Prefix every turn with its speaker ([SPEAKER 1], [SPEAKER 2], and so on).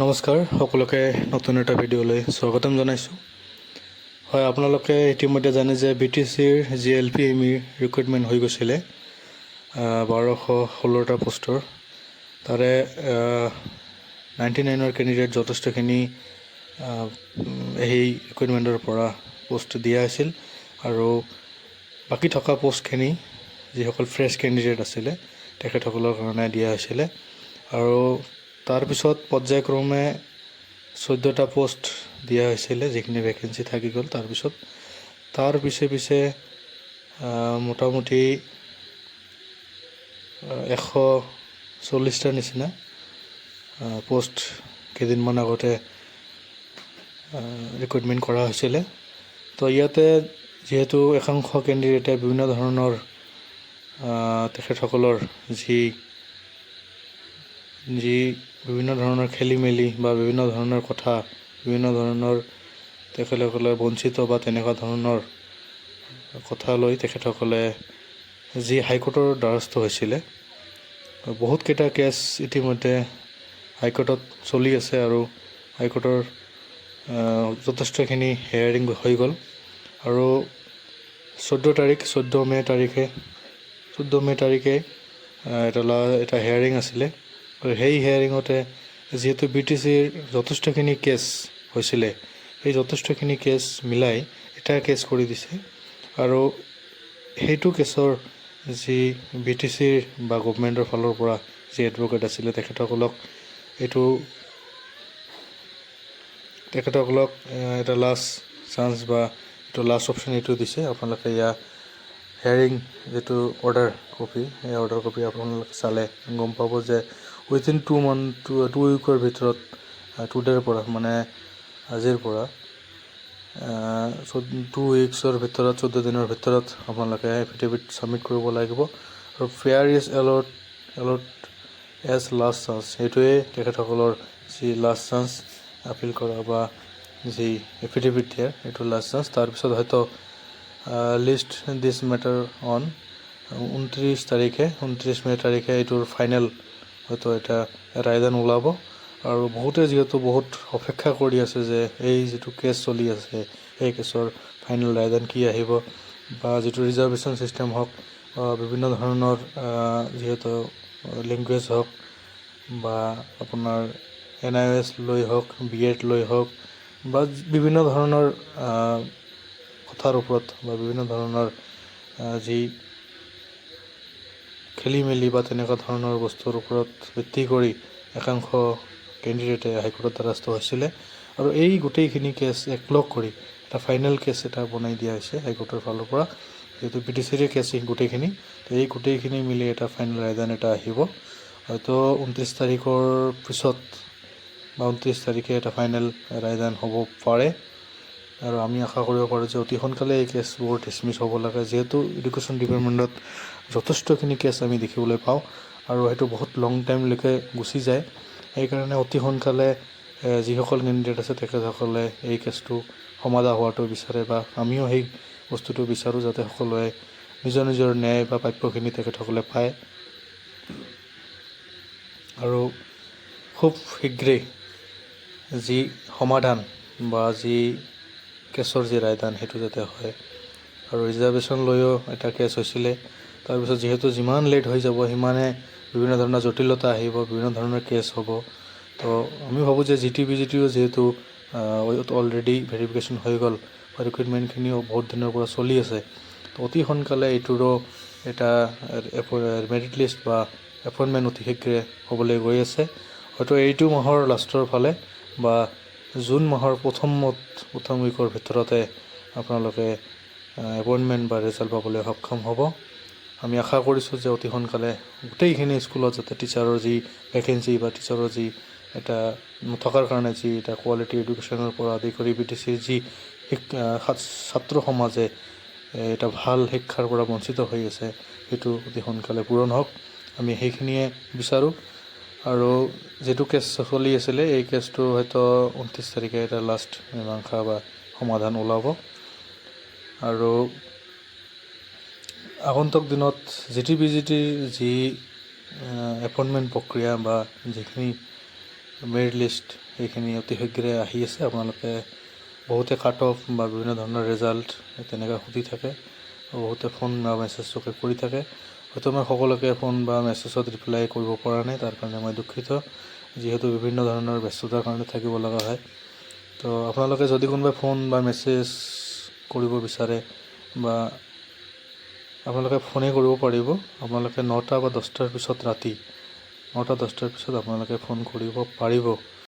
[SPEAKER 1] নমস্কাৰ সকলোকে নতুন এটা ভিডিঅ'লৈ স্বাগতম জনাইছোঁ। হয়, আপোনালোকে ইতিমধ্যে জানে যে বি টি চিৰ জি এল পি এম ইৰ ৰিক্ৰুইটমেণ্ট হৈ গৈছিলে। বাৰশ ষোল্লটা পোষ্টৰ। তাৰে নাইণ্টি নাইনৰ কেণ্ডিডেট যথেষ্টখিনি সেই ৰিক্ৰুইটমেণ্টৰ পৰা পোষ্ট দিয়া হৈছিল আৰু বাকী থকা পষ্টখিনি যিসকল ফ্ৰেছ কেণ্ডিডেট আছিলে, তেখেতসকলৰ কাৰণে দিয়া হৈছিলে। আৰু তাৰপিছত পৰ্যায়ক্ৰমে চৈধ্যটা পষ্ট দিয়া হৈছিলে, যিখিনি ভেকেঞ্চি থাকি গ'ল তাৰপিছত তাৰ পিছে পিছে মোটামুটি এশ চল্লিছটাৰ নিচিনা পষ্ট কেইদিনমান আগতে ৰিক্ৰুইটমেণ্ট কৰা হৈছিলে। তো ইয়াতে যিহেতু একাংশ কেণ্ডিডেটে বিভিন্ন ধৰণৰ তেখেতসকলৰ যি যি বিভিন্ন ধৰণৰ খেলি মেলি বা বিভিন্ন ধৰণৰ কথা, বিভিন্ন ধৰণৰ তেখেতসকলে বঞ্চিত বা তেনেকুৱা ধৰণৰ কথা লৈ তেখেতসকলে যি হাইকোৰ্টৰ দ্বাৰস্থ হৈছিলে। বহুতকেইটা কেছ ইতিমধ্যে হাইকোৰ্টত চলি আছে আৰু হাইকোৰ্টৰ যথেষ্টখিনি হেয়াৰিং হৈ গ'ল। আৰু চৈধ্য তাৰিখ, চৈধ্য মে' তাৰিখে, চৈধ্য মে' তাৰিখে এটা এটা হেয়াৰিং আছিলে। সেই হেয়াৰিঙতে যিহেতু বি টি চিৰ যথেষ্টখিনি কেছ হৈছিলে, সেই যথেষ্টখিনি কেছ মিলাই এটা কেছ কৰি দিছে। আৰু সেইটো কেছৰ যি বি টি চিৰ বা গভমেণ্টৰ ফালৰ পৰা যি এডভকেট আছিলে, তেখেতসকলক এইটো তেখেতসকলক এটা লাষ্ট চান্স বা এইটো লাষ্ট অপশ্যন এইটো দিছে। আপোনালোকে ইয়াৰ হেয়াৰিং যিটো অৰ্ডাৰ কপি সেই অৰ্ডাৰ কপি আপোনালোকে চালে গম পাব যে within two month two two উইকৰ ভিতৰত টু ডেৰ পৰা মানে আজিৰ পৰা টু উইকছৰ ভিতৰত চৈধ্য দিনৰ ভিতৰত আপোনালোকে এফিডেভিট ছাবমিট কৰিব লাগিব। আৰু fair is a lot a lot as last chance সেইটোৱে তেখেতসকলৰ যি লাষ্ট চান্স আপিল কৰা বা যি এফিডেভিট দিয়াৰ এইটো লাষ্ট চান্স তাৰপিছত হয়তো লিষ্ট দিছ মেটাৰ অন ঊনত্ৰিছ তাৰিখে ঊনত্ৰিছ মে' তাৰিখে এইটোৰ ফাইনেল হয়তো এটা ৰায়দান ওলাব। আৰু বহুতে যিহেতু বহুত অপেক্ষা কৰি আছে যে এই যিটো কেছ চলি আছে, সেই কেছৰ ফাইনেল ৰায়দান কি আহিব বা যিটো ৰিজাৰ্ভেশ্যন ছিষ্টেম হওক বিভিন্ন ধৰণৰ যিহেতু লেংগুৱেজ হওক বা আপোনাৰ এন আই এছ লৈ হওক, বি এড লৈ হওক, বা বিভিন্ন ধৰণৰ কথাৰ ওপৰত বা বিভিন্ন ধৰণৰ যি খেলি মেলি বা তেনেকুৱা ধৰণৰ বস্তুৰ ওপৰত ভিত্তি কৰি একাংশ কেণ্ডিডেটে হাইকোৰ্টত দ্বাৰস্থ হৈছিলে। আৰু এই গোটেইখিনি কেছ একলগ কৰি এটা ফাইনেল কেছ এটা বনাই দিয়া হৈছে হাইকোৰ্টৰ ফালৰ পৰা। যিহেতু বি টি চিৰে কেছ গোটেইখিনি এই গোটেইখিনি মিলি এটা ফাইনেল ৰায়দান এটা আহিব। হয়তো ঊনত্ৰিছ তাৰিখৰ পিছত বা ঊনত্ৰিছ তাৰিখে এটা ফাইনেল ৰায়দান হ'ব পাৰে। আৰু আমি আশা কৰিব পাৰোঁ যে অতি সোনকালে এই কেছবোৰ ডিছমিছ হ'ব লাগে। যিহেতু এডুকেশ্যন ডিপাৰ্টমেণ্টত যথেষ্টখিনি কেছ আমি দেখিবলৈ পাওঁ আৰু সেইটো বহুত লং টাইমলৈকে গুচি যায়। সেইকাৰণে অতি সোনকালে যিসকল কেণ্ডিডেট আছে তেখেতসকলে এই কেছটো সমাধা হোৱাটো বিচাৰে বা আমিও সেই বস্তুটো বিচাৰোঁ যাতে সকলোৱে নিজৰ নিজৰ ন্যায় বা প্ৰাপ্যখিনি তেখেতসকলে পায়। আৰু খুব শীঘ্ৰেই যি সমাধান বা যি কেছৰ যি ৰায়দান সেইটো যাতে হয়। আৰু ৰিজাৰ্ভেশ্যন লৈও এটা কেছ হৈছিলে। তাৰপিছত যিহেতু যিমান লেট হৈ যাব, সিমানে বিভিন্ন ধৰণৰ জটিলতা আহিব, বিভিন্ন ধৰণৰ কেছ হ'ব। তো আমি ভাবোঁ যে জি টি বি জি টিও যিহেতু অলৰেডি ভেৰিফিকেশ্যন হৈ গ'ল বা বহুত দিনৰ পৰা চলি আছে। তো অতি সোনকালে এইটোৰো এটা মেৰিট লিষ্ট বা এপইণ্টমেণ্ট অতি শীঘ্ৰে হ'বলৈ গৈ আছে। হয়তো এইটো মাহৰ লাষ্টৰ ফালে বা জুন মাহৰ প্ৰথমত, প্ৰথম উইকৰ ভিতৰতে আপোনালোকে এপইণ্টমেণ্ট বা ৰিজাল্ট পাবলৈ সক্ষম হ'ব। আমি আশা কৰিছোঁ যে অতি সোনকালে গোটেইখিনি স্কুলত যাতে টিচাৰৰ যি ভেকেঞ্চি বা টিচাৰৰ যি এটা নথকাৰ কাৰণে যি এটা কোৱালিটি এডুকেশ্যনৰ পৰা আদি কৰি বি টি চিৰ যি ছাত্ৰ সমাজে এটা ভালো শিক্ষাৰ পৰা বঞ্চিত হৈ আছে, সেইটো অতি সোনকালে পূৰণ হওক। আমি সেইখিনিয়ে বিচাৰোঁ। আৰু যিটো কেছ চলি আছিলে, এই কেছটো হয়তো ঊনত্ৰিছ তাৰিখে এটা লাষ্ট মীমাংসা বা সমাধান ওলাব। আৰু আগন্তুক দিনত জি টি বি জি যি এপইণ্টমেণ্ট প্ৰক্ৰিয়া বা যিখিনি মেৰিট লিষ্ট সেইখিনি অতি শীঘ্ৰে আহি আছে, আপোনালোকে বহুতে কাট অফ বা বিভিন্ন ধৰণৰ ৰিজাল্ট তেনেকৈ সুধি থাকে বহুতে ফোন বা মেছেজটোকে কৰি থাকে। হয়তো মই সকলোকে ফোন বা মেছেজত ৰিপ্লাই কৰিব পৰা নাই, তাৰ কাৰণে মই দুখিত। যিহেতু বিভিন্ন ধৰণৰ ব্যস্ততাৰ কাৰণে থাকিব লগা হয়। তো আপোনালোকে যদি কোনোবাই ফোন বা মেছেজ কৰিব বিচাৰে বা আপোনালোকে ফোনেই কৰিব পাৰিব। আপোনালোকে নটা বা দহটাৰ পিছত ৰাতি নটা দহটাৰ পিছত আপোনালোকে ফোন কৰিব পাৰিব।